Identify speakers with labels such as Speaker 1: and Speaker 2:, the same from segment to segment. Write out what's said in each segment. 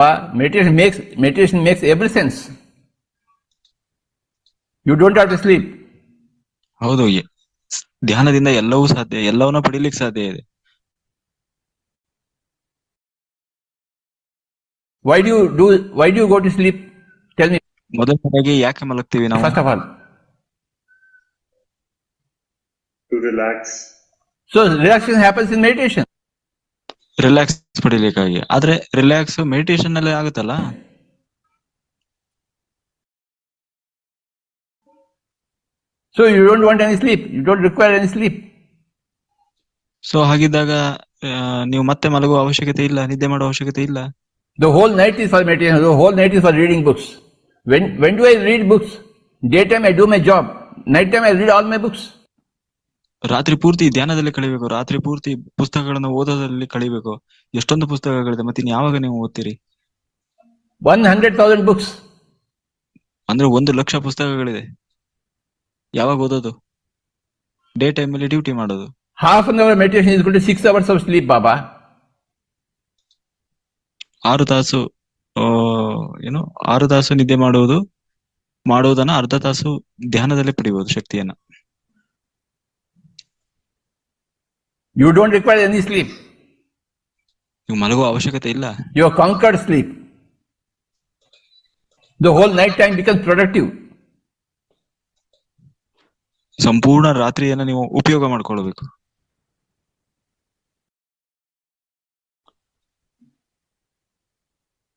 Speaker 1: Uh, meditation makes meditation makes every sense. You don't have to sleep.
Speaker 2: ಹೌದು ಎ- ಧ್ಯಾನದಿಂದ ಎಲ್ಲವೂ ಸಾಧ್ಯ ಎಲ್ಲವನ್ನ ಪಡಿಲಿಕ್ಕೆ ಸಾಧ್ಯ ಇದೆ
Speaker 1: Why do you do? Why do you go to sleep? Tell me
Speaker 2: ಮೊದಲನೇದಾಗಿ ಯಾಕೆ ಮಲಗ್ತೀವಿ ನಾವು
Speaker 1: first of all.
Speaker 3: to relax.
Speaker 1: So relaxation happens in meditation.
Speaker 2: Relax ಪಡಿಲಿಕ್ಕಾಗಿ. ಆದ್ರೆ ರಿಲ್ಯಾಕ್ಸ್ ಮೆಡಿಟೇಷನ್ ಅಲ್ಲೇ ಆಗುತ್ತಲ್ಲ?
Speaker 1: So you don't want any sleep you don't require any sleep
Speaker 2: so ಹಾಗಿದ್ದಾಗ ನೀವು ಮತ್ತೆ ಮಲಗುವ ಅವಶ್ಯಕತೆ ಇಲ್ಲ ನಿದ್ದೆ ಮಾಡುವ ಅವಶ್ಯಕತೆ ಇಲ್ಲ?
Speaker 1: The whole night is for meditation the whole night is for reading books when when do I read books day time I do my job night time I read all my books
Speaker 2: ರಾತ್ರಿ ಪೂರ್ತಿ ಧ್ಯಾನದಲ್ಲಿ ಕಳಿಬೇಕು ರಾತ್ರಿ ಪೂರ್ತಿ ಪುಸ್ತಕಗಳನ್ನು ಓದೋದ್ರಲ್ಲಿ ಕಳಿಬೇಕು ಎಷ್ಟೊಂದು ಪುಸ್ತಕಗಳಿದೆ ಮತ್ತೆ ಯಾವಾಗ ನೀವು ಓದ್ತೀರಿ?
Speaker 1: ಒನ್ ಹಂಡ್ರೆಡ್ ತೌಸಂಡ್ ಬುಕ್ಸ್
Speaker 2: ಅಂದ್ರೆ ಒಂದು ಲಕ್ಷ ಪುಸ್ತಕಗಳಿದೆ. ಯಾವಾಗ ಓದೋದು? ಡೇ ಟೈಮ್ ಅಲ್ಲಿ ಡ್ಯೂಟಿ ಮಾಡೋದು.
Speaker 1: ಹಾಫ್ ಅನ್ ಅವರ್ ಮೆಡಿಟೇಷನ್ ಇಸ್ಕೊಂಡು ಸಿಕ್ಸ್ ಅವರ್ಸ್ ಆಫ್ ಸ್ಲೀಪ್ ಬಾಬಾ.
Speaker 2: ಆರು ತಾಸು ಏನು ಆರು ತಾಸು ನಿದ್ದೆ ಮಾಡುವುದು ಮಾಡುವುದನ್ನ ಅರ್ಧ ತಾಸು ಧ್ಯಾನದಲ್ಲಿ ಪಡಿಬಹುದು ಶಕ್ತಿಯನ್ನ.
Speaker 1: You don't require any sleep
Speaker 2: ನೀವು ಮಲಗುವ ಅವಶ್ಯಕತೆ ಇಲ್ಲ.
Speaker 1: You conquered sleep the whole night time become productive
Speaker 2: ಸಂಪೂರ್ಣ ರಾತ್ರಿಯನ್ನು ನೀವು ಉಪಯೋಗ ಮಾಡ್ಕೊಳ್ಬೇಕು.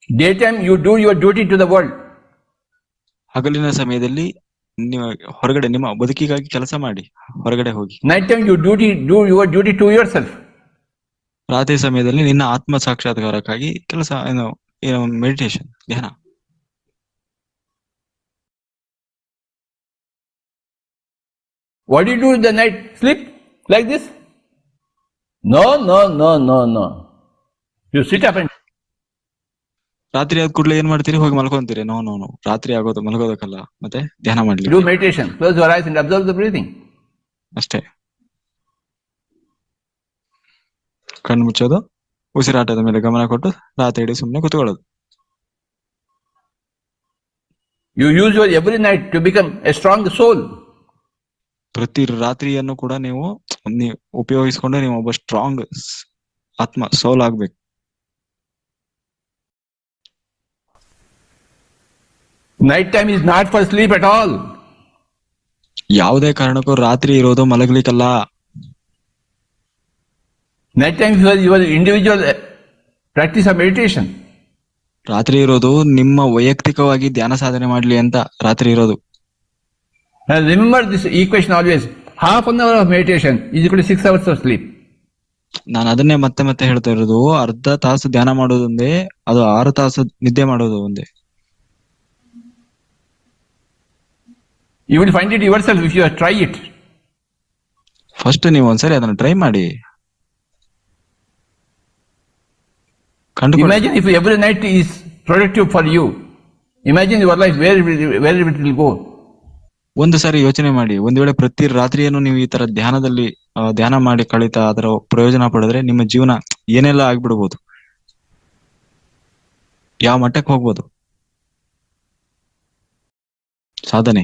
Speaker 1: Day time you do your duty to the world
Speaker 2: ಹಗಲಿನ ಸಮಯದಲ್ಲಿ ನಿಮ್ಮ ಹೊರಗಡೆ ನಿಮ್ಮ ಬದುಕಿಗಾಗಿ ಕೆಲಸ ಮಾಡಿ ಹೊರಗಡೆ ಹೋಗಿ.
Speaker 1: Night time you duty do your duty to yourself
Speaker 2: ರಾತ್ರಿ ಸಮಯದಲ್ಲಿ ನಿನ್ನ ಆತ್ಮ ಸಾಕ್ಷಾತ್ಕಾರಕ್ಕಾಗಿ ಕೆಲಸ ಏನೋ ಏನೋ ಮೆಡಿಟೇಷನ್ ಧ್ಯಾನ.
Speaker 1: What you do the night sleep like this no no no no no you sit up and
Speaker 2: ರಾತ್ರಿ ಆದ ಕೂಡಲೇ ಏನ್ ಮಾಡ್ತೀರಿ? ಹೋಗಿ ಮಲ್ಕೊಂತೀರಿ. ನೋ ನೋ ನೋ ರಾತ್ರಿ ಆಗೋದು ಮಲ್ಗೋದಕ್ಕಲ್ಲ. ಮತ್ತೆ ಧ್ಯಾನ ಮಾಡ್ಲಿ
Speaker 1: do meditation. Close your eyes and observe the breathing.
Speaker 2: ಅಷ್ಟೇ. ಕಣ್ಣು ಮುಚ್ಚೋದು ಉಸಿರಾಟದ ಮೇಲೆ ಗಮನ ಕೊಟ್ಟು ರಾತ್ರಿ ಇಡೀ ಸುಮ್ಮನೆ ಕುತ್ಕೊಳ್ಳೋದು.
Speaker 1: You use your every night to become a strong soul.
Speaker 2: ಪ್ರತಿ ರಾತ್ರಿಯನ್ನು ಕೂಡ ನೀವು ನೀವು ಉಪಯೋಗಿಸ್ಕೊಂಡು ನೀವು ಒಬ್ಬ ಸ್ಟ್ರಾಂಗ್ ಆತ್ಮ ಸೋಲ್ ಆಗ್ಬೇಕು.
Speaker 1: Night time is not for sleep at all
Speaker 2: ಯಾವುದೇ ಕಾರಣಕ್ಕೂ ರಾತ್ರಿ ಇರೋದು ಮಲಗಲಿಕ್ಕಲ್ಲ.
Speaker 1: Night time your your individual practice of meditation
Speaker 2: ರಾತ್ರಿ ಇರೋದು ನಿಮ್ಮ ವೈಯಕ್ತಿಕವಾಗಿ ಧ್ಯಾನ ಸಾಧನೆ ಮಾಡಲಿ ಅಂತ ರಾತ್ರಿ ಇರೋದು.
Speaker 1: Remember this equation always half an hour of meditation is ಕೂಡ ಸಿಕ್ಸ್ ಅವರ್ಸ್ ಆಫ್ ಸ್ಲೀಪ್
Speaker 2: ನಾನು ಅದನ್ನೇ ಮತ್ತೆ ಮತ್ತೆ ಹೇಳ್ತಾ ಇರೋದು ಅರ್ಧ ತಾಸು ಧ್ಯಾನ ಮಾಡೋದೊಂದೇ ಅದು ಆರು ತಾಸು ನಿದ್ದೆ ಮಾಡೋದು ಒಂದೇ.
Speaker 1: You will find it yourself if you try it
Speaker 2: first ನೀವು ಒಂದ್ಸರಿ ಅದನ್ನ ಟ್ರೈ ಮಾಡಿ.
Speaker 1: Imagine if every night is productive for you imagine your life where where it will go
Speaker 2: ಒಂದು ಸಾರಿ ಯೋಚನೆ ಮಾಡಿ. ಒಂದು ವೇಳೆ ಪ್ರತಿ ರಾತ್ರಿಯನ್ನು ನೀವು ಈ ತರ ಧ್ಯಾನದಲ್ಲಿ ಧ್ಯಾನ ಮಾಡಿ ಕಳೀತಾ ಅದರ ಪ್ರಯೋಜನ ಪಡೆದ್ರೆ ನಿಮ್ಮ ಜೀವನ ಏನೆಲ್ಲ ಆಗ್ಬಿಡಬಹುದು ಯಾವ ಮಟ್ಟಕ್ಕೆ ಹೋಗ್ಬೋದು? ಸಾಧನೆ.